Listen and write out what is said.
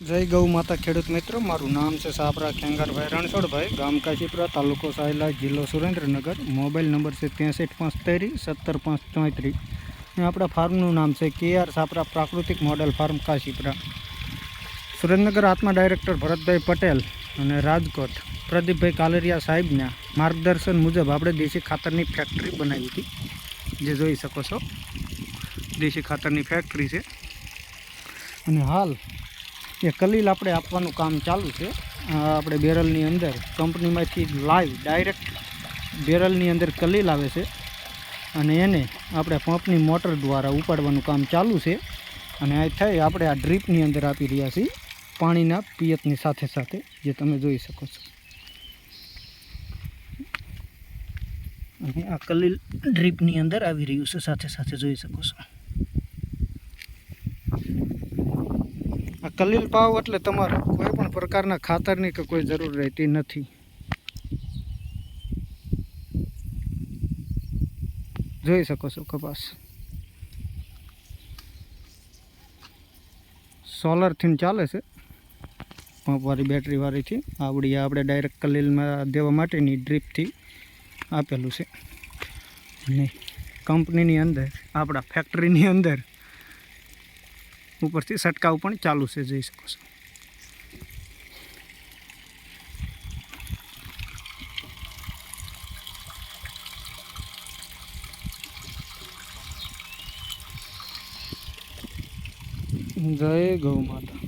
જય ગૌ માતા ખેડૂત મિત્રો, મારું નામ છે સાપરા ખેંગારભાઈ રણછોડભાઈ, ગામ કાશીપુરા, તાલુકો સાયલા, જિલ્લો સુરેન્દ્રનગર. મોબાઈલ નંબર છે ત્રેસઠ પાંચ તેરી, સત્તર પાંચ ચોત્રીસ. આપણા ફાર્મનું નામ છે કેઆર સાપરા પ્રાકૃતિક મોડેલ ફાર્મ કાશીપુરા. સુરેન્દ્રનગર આત્મા ડાયરેક્ટર ભરતભાઈ પટેલ અને રાજકોટ પ્રદીપભાઈ કાલરિયા સાહેબના માર્ગદર્શન મુજબ આપણે દેશી ખાતરની ફેક્ટરી બનાવી હતી. જે જોઈ શકો છો. દેશી ખાતરની ફેક્ટરી છે. અને હાલ એ કલીલ આપણે આપવાનું કામ ચાલુ છે. આપણે બેરલની અંદર, કંપનીમાંથી લાઈવ, ડાયરેક્ટ બેરલની અંદર કલીલ આવે છે. અને એને આપણે પંપની મોટર દ્વારા ઉપાડવાનું કામ ચાલુ છે. અને આ થઈ આપણે આ ડ્રીપની અંદર આપી રહ્યા છીએ, પાણીના પિયતની સાથે સાથે, જે તમે જોઈ શકો છો. અને આ કલીલ ડ્રીપની અંદર આવી રહ્યું છે, સાથે સાથે જોઈ શકો છો. આ કલીલ પાવ એટલે તમારે કોઈ પણ પ્રકારના ખાતરની કે કોઈ જરૂર રહેતી નથી. જોઈ શકો છો કપાસ. સોલરથી ચાલે છે. પંપવાળી બેટરીવાળીથી આવડી આપણે ડાયરેક્ટ કલીલમાં દેવા માટેની ડ્રીપથી આપેલું છે. અને કંપનીની અંદર, આપણા ફેક્ટરીની અંદર ઉપરથી છંટકાવ પણ ચાલુ છે જોઈ શકો છો. જય ગૌ માતા.